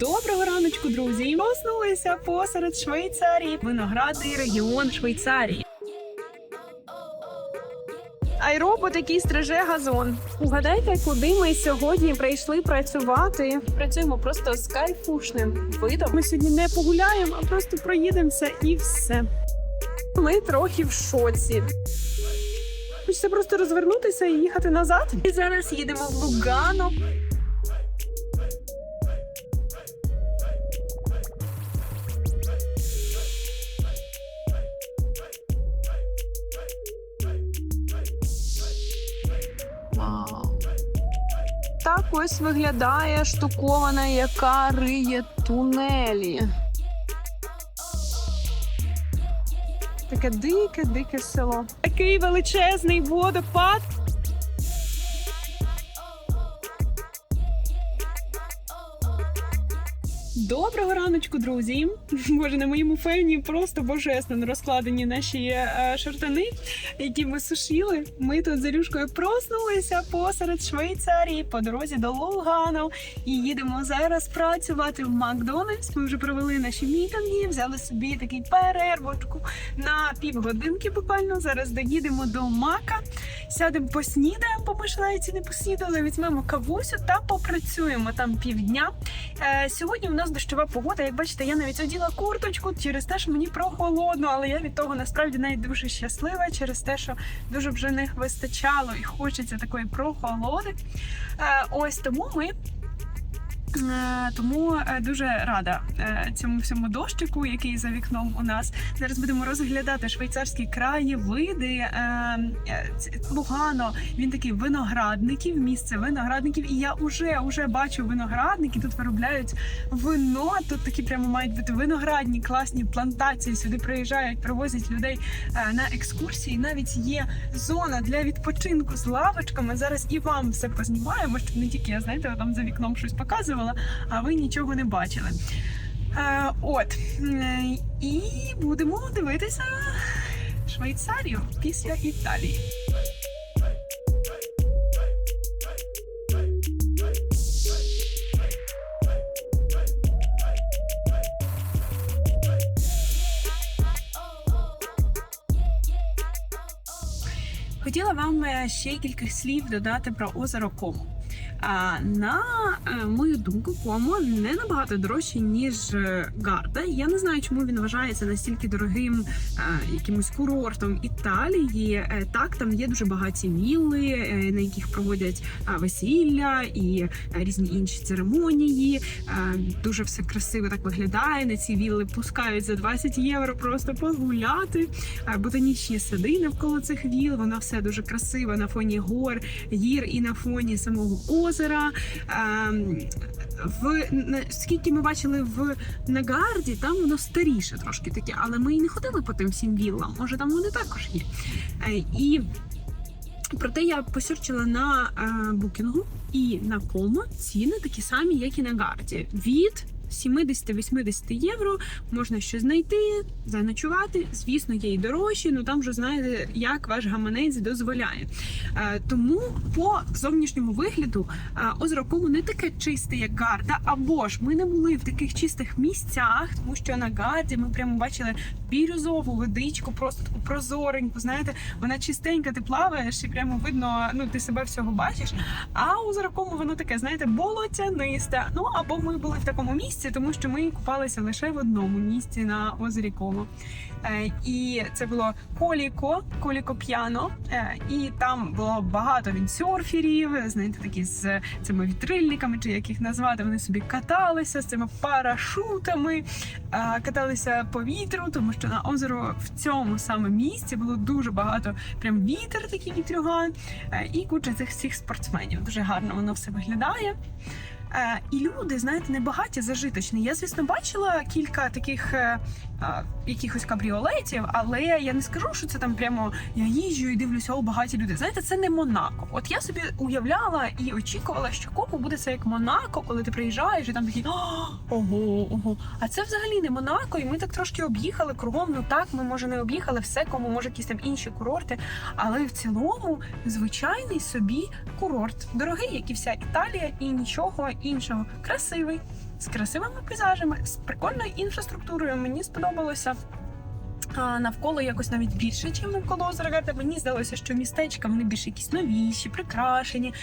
Доброго раночку, друзі! Проснулися посеред Швейцарії, виноградний регіон Швейцарії. Айробот, який стриже газон. Угадайте, куди ми сьогодні прийшли працювати. Працюємо просто з кайфушним видом. Ми сьогодні не погуляємо, а просто проїдемося і все. Ми трохи в шоці. Хочеться просто розвернутися і їхати назад. І зараз їдемо в Лугано. Так ось виглядає штукована, яка риє тунелі. Таке дике, дике село. Такий величезний водопад. Раночку, друзі! Боже, на моєму фені просто божественно розкладені наші е, шортани, які ми сушили. Ми тут з Ілюшкою проснулися посеред Швейцарії по дорозі до Лугану і їдемо зараз працювати в Макдональдс. Ми вже провели наші мітинги, взяли собі такий перервочку на півгодинки. Буквально зараз доїдемо до Мака, сядемо поснідаємо, бо ми ж навіть і не поснідали. Візьмемо кавусю та попрацюємо там півдня. Е, Сьогодні у нас дощова погода. Як бачите, я навіть оділа курточку через те, що мені прохолодно, але я від того насправді навіть дуже щаслива через те, що дуже вже не вистачало і хочеться такої прохолоди. Е, Ось тому ми. Е, Тому е, дуже рада е, цьому всьому дощику, який за вікном у нас. Зараз будемо розглядати швейцарські краєвиди. Лугано, він такий виноградників, місце виноградників. І я вже, вже бачу виноградники. Тут виробляють вино. Тут такі прямо мають бути виноградні, класні плантації. Сюди приїжджають, привозять людей на екскурсії. Навіть є зона для відпочинку з лавочками. Зараз і вам все познімаємо, щоб не тільки я знаєте, там за вікном щось показувала, а ви нічого не бачили. Е, от і будемо дивитися Швейцарію після Італії. Хотіла вам е, ще кілька слів додати про озеро Комо. На е, мою думку, Комо не набагато дорожче, ніж е, Гарда. Я не знаю, чому він вважається настільки дорогим е, якимось курортом Італії. Так, там є дуже багаті вілли, на яких проводять весілля і різні інші церемонії. Дуже все красиво так виглядає. На ці вілли пускають за 20 євро просто погуляти. Ботанічні сади навколо цих віл. Воно все дуже красиво на фоні гор, гір і на фоні самого озера. Ем, В скільки ми бачили в Нагарді, там воно старіше трошки таке, але ми і не ходили по тим всім віллам. Може, там вони також є. Е, І проте я посюрчила на е, букінгу і на комо ціни такі самі, як і на гарді. Від 70-80 євро можна що знайти, заночувати. Звісно, є і дорожчі, ну там вже знаєте, як ваш гаманець дозволяє. Е, тому по зовнішньому вигляду е, озеро не таке чисте, як Гарда. Або ж ми не були в таких чистих місцях, тому що на Гарді ми прямо бачили бірюзову водичку, просто таку прозореньку. Знаєте, вона чистенька, ти плаваєш і прямо видно, ну ти себе всього бачиш. А озеро Кому воно таке, знаєте, болотянисте. Ну або ми були в такому місці, тому що ми купалися лише в одному місці на озері Комо. Е, І це було Коліко, Коліко П'яно. Е, І там було багато віндсерферів, знаєте, такі з цими вітрильниками, чи як їх назвати. Вони собі каталися з цими парашутами, е, каталися по вітру, тому що на озеро в цьому саме місці було дуже багато прям вітер, такий вітрюган, і куча цих всіх спортсменів. Дуже гарно воно все виглядає. Е, і люди, знаєте, небагаті зажиточні. Я, звісно, бачила кілька таких е, якихось кабріолетів, але я не скажу, що це там прямо я їжджу і дивлюся, о, багаті люди. Знаєте, це не Монако. От я собі уявляла і очікувала, що Коко буде це як Монако, коли ти приїжджаєш і там такі ого, ого. А це взагалі не Монако, і ми так трошки об'їхали кругом. Ну так, ми може не об'їхали все, кому може якісь там інші курорти. Але в цілому звичайний собі курорт, дорогий, як і вся Італія, і нічого іншого. Красивий. з красивими пейзажами, з прикольною інфраструктурою. Мені сподобалося. Навколо якось навіть більше, ніж навколо озера. Мені здалося, що містечка вони більш якісь новіші, прикрашені,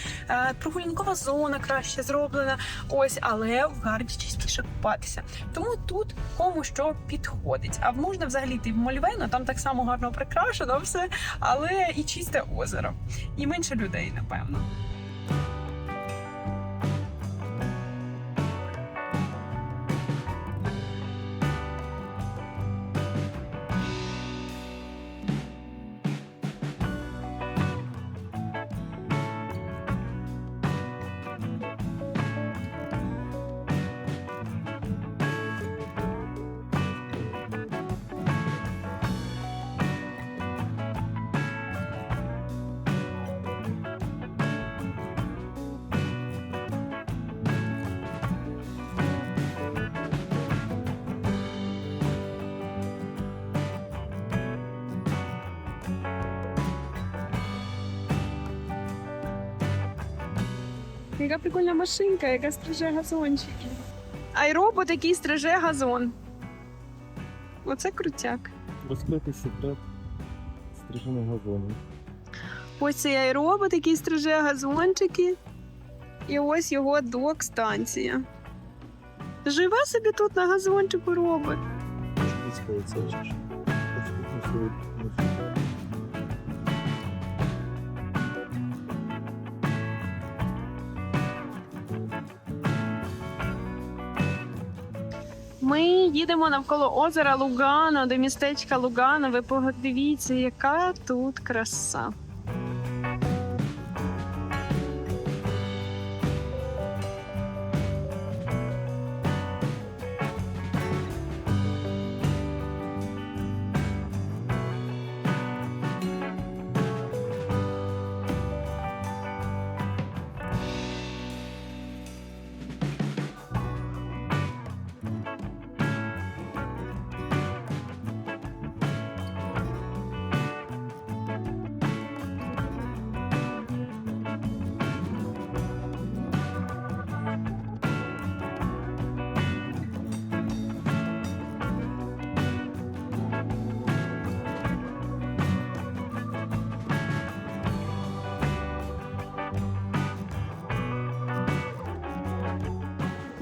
прогулянкова зона краще зроблена. Ось, але в гарді частіше купатися. Тому тут кому що підходить. А можна взагалі йти в Мольвейно, там так само гарно прикрашено все, але і чисте озеро, і менше людей, напевно. Яка прикольна машинка, яка стриже газончики. А й робот, який стриже газон. Оце крутяк. Розкритий секрет стриженого газону. Ось цей аеробот, який стриже газончики. І ось його док-станція. Живе собі тут на газончику робот. Підскається чи Ми їдемо навколо озера Лугано, до містечка Лугано. Ви подивіться, яка тут краса.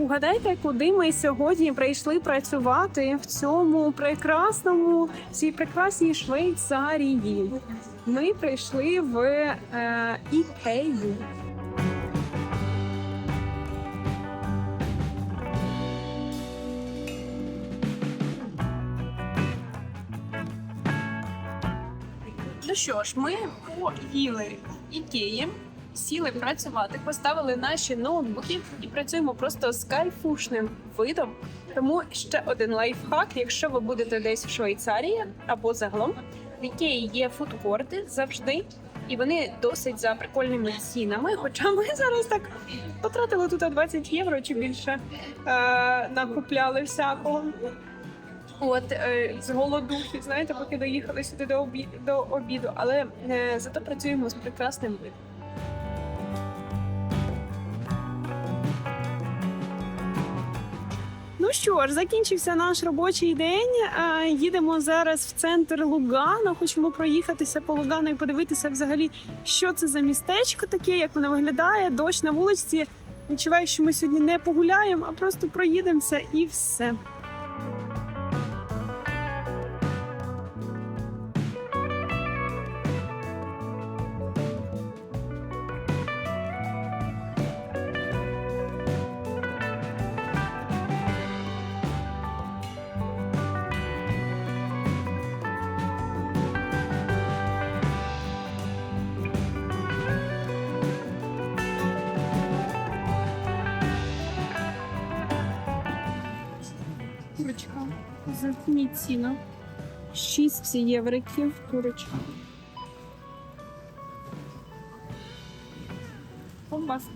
Угадайте, куди ми сьогодні прийшли працювати в цьому прекрасному, цій прекрасній Швейцарії. Ми прийшли в е, Ікею. Ну що ж, ми поїли ікеї, сіли працювати, поставили наші ноутбуки і працюємо просто з кайфушним видом. Тому ще один лайфхак, якщо ви будете десь в Швейцарії або загалом, в Ікеї є фудкорти завжди. І вони досить за прикольними цінами. Хоча ми зараз так потратили тут 20 євро чи більше е, накупляли всякого. От е, з голодухи, знаєте, поки доїхали сюди до обіду, до обіду, але е, зато працюємо з прекрасним видом. Що ж, закінчився наш робочий день. Їдемо зараз в центр Лугана. Хочемо проїхатися по Лугану і подивитися взагалі, що це за містечко таке, як воно виглядає. Дощ на вулиці. Відчуваю, що ми сьогодні не погуляємо, а просто проїдемося і все. Курочка за ціна. 6 євриків курочка. Ковбаска.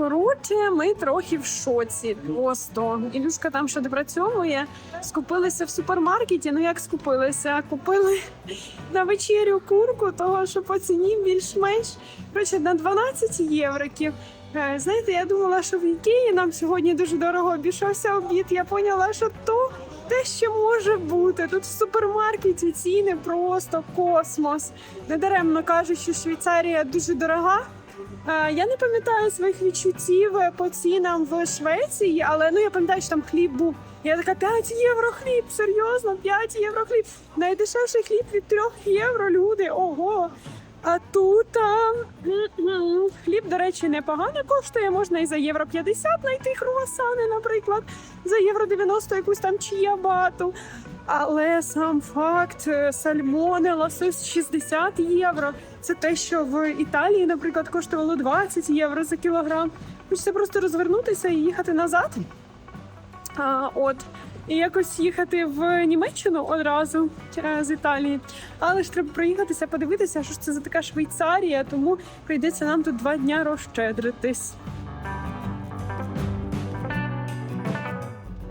Коротше, ми трохи в шоці. Просто Ілюшка там ще допрацьовує. Скупилися в супермаркеті. Ну як скупилися? Купили на вечерю курку, того що по ціні більш-менш коротше, на 12 євриків. Е, Знаєте, я думала, що в Ікеї нам сьогодні дуже дорого обійшовся обід. Я поняла, що то те, що може бути. Тут в супермаркеті ціни просто космос. Недаремно кажуть, що Швейцарія дуже дорога. Е, Я не пам'ятаю своїх відчуттів е, по цінам в Швеції, але ну я пам'ятаю, що там хліб був. Я така 5 євро хліб, серйозно, 5 євро хліб. Найдешевший хліб від 3 євро, люди. Ого. А тут а, хліб, до речі, непогано коштує. Можна і за євро 50 знайти круасани, наприклад, за євро 90 якусь там чиябату. Але сам факт е, сальмони, лосось 60 євро. Це те, що в Італії, наприклад, коштувало 20 євро за кілограм. Хочеться просто розвернутися і їхати назад. А, от. І якось їхати в Німеччину одразу з Італії. Але ж треба проїхатися, подивитися, що ж це за така Швейцарія, тому прийдеться нам тут два дня розщедритись.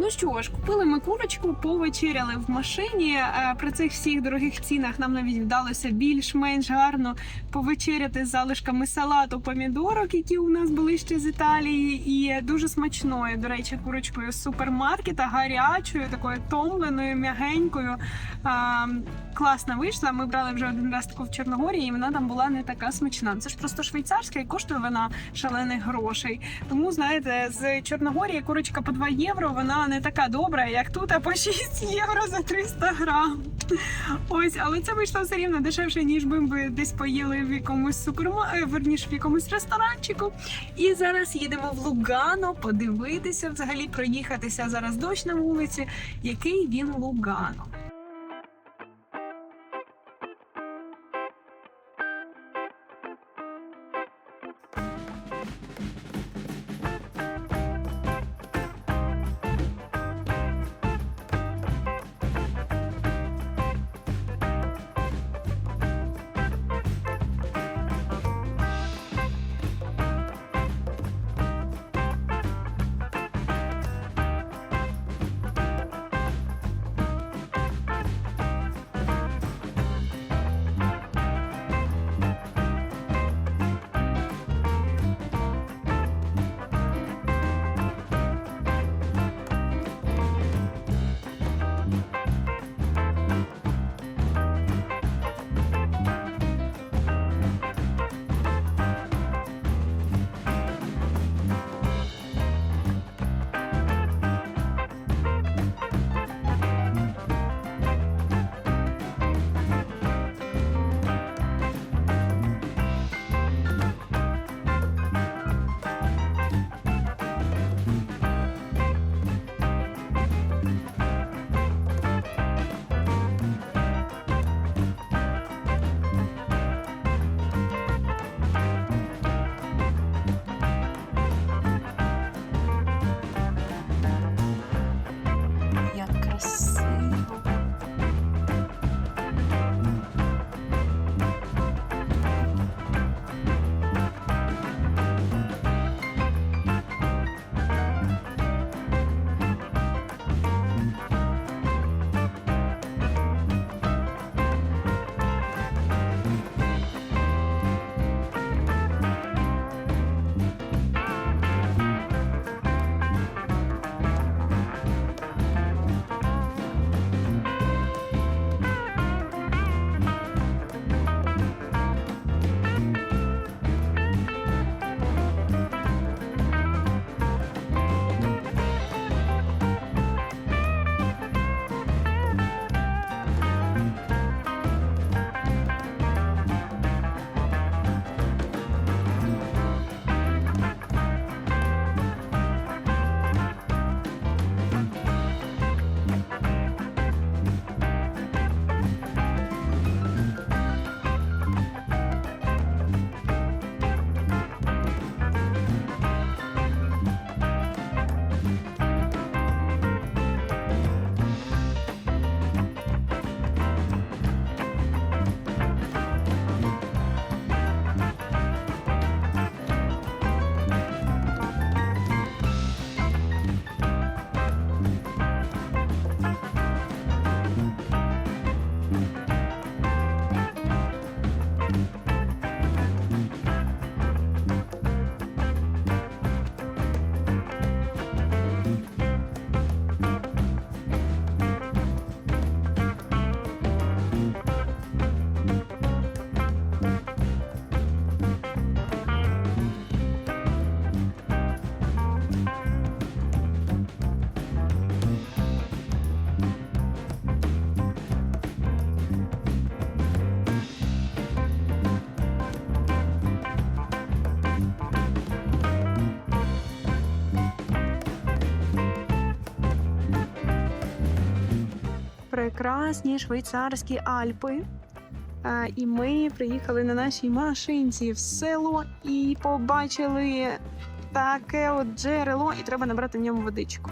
Ну що ж, купили ми курочку, повечеряли в машині. Е, При цих всіх дорогих цінах нам навіть вдалося більш-менш гарно повечеряти з залишками салату помідорок, які у нас були ще з Італії, і дуже смачною, до речі, курочкою з супермаркета, гарячою, такою томленою, м'ягенькою. Класна вийшла. Ми брали вже один раз таку в Чорногорії, і вона там була не така смачна. Це ж просто швейцарська і коштує вона шалених грошей. Тому знаєте, з Чорногорії курочка по 2 євро. Вона не така добра, як тут, а по 6 євро за 300 грам. Ось, але це вийшло все рівно дешевше, ніж би ми десь поїли в якомусь супермаркеті, верніше в якомусь ресторанчику. І зараз їдемо в Лугано подивитися, взагалі проїхатися зараз дощ на вулиці. Який він Лугано? Прекрасні швейцарські Альпи. А, і ми приїхали на нашій машинці в село і побачили таке от джерело, і треба набрати в ньому водичку.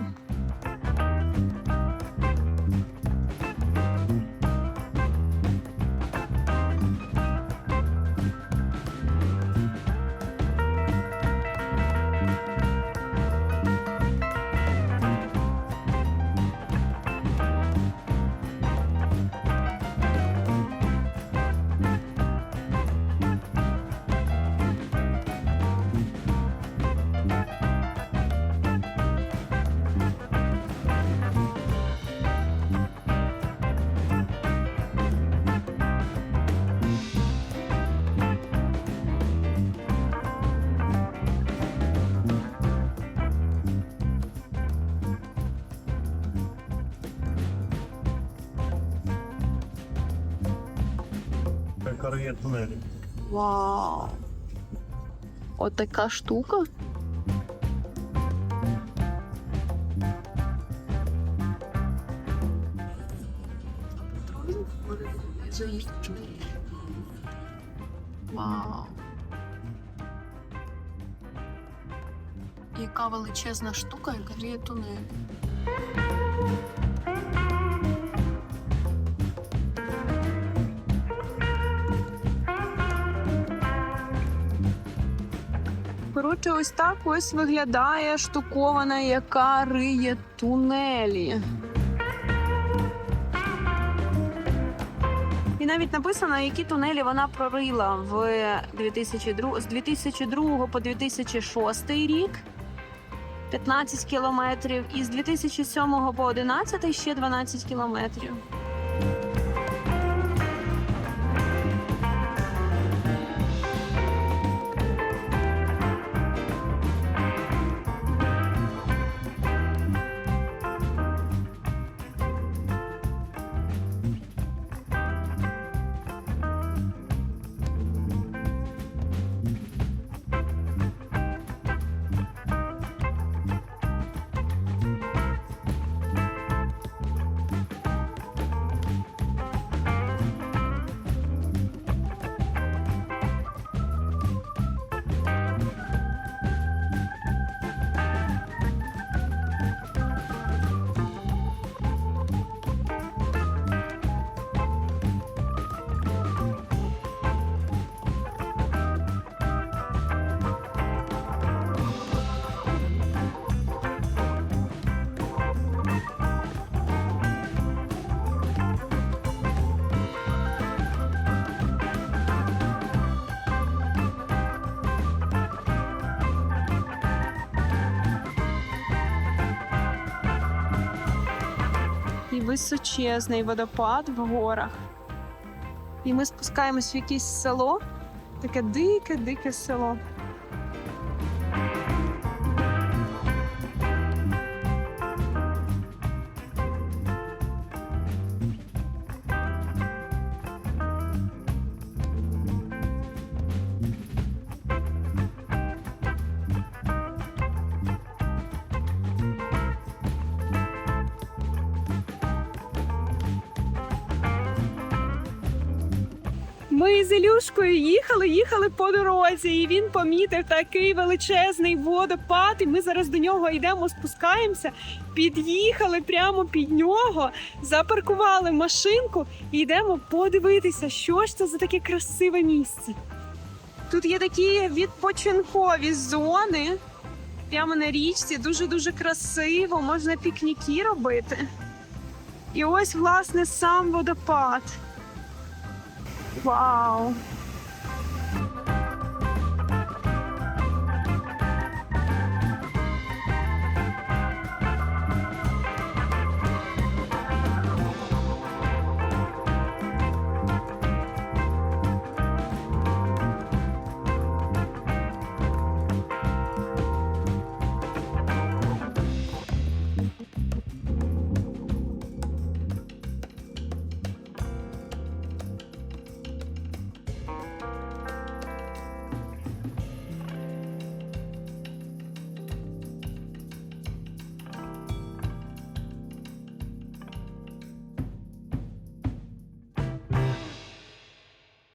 Кар'єр тунелі. Вау! Отака штука. Вау. Яка величезна штука, яка ріє тунель. Коротше, ось так ось виглядає штукована, яка риє тунелі. І навіть написано, які тунелі вона прорила в 2002, з 2002 по 2006 рік. 15 кілометрів, і з 2007 по 2011 ще 12 кілометрів. Височезний водопад в горах. І ми спускаємось в якесь село, таке дике-дике село. Ми з Ілюшкою їхали, їхали по дорозі, і він помітив такий величезний водопад. І ми зараз до нього йдемо, спускаємося, під'їхали прямо під нього, запаркували машинку і йдемо подивитися, що ж це за таке красиве місце. Тут є такі відпочинкові зони. Прямо на річці, дуже-дуже красиво, можна пікніки робити. І ось, власне, сам водопад. Вау!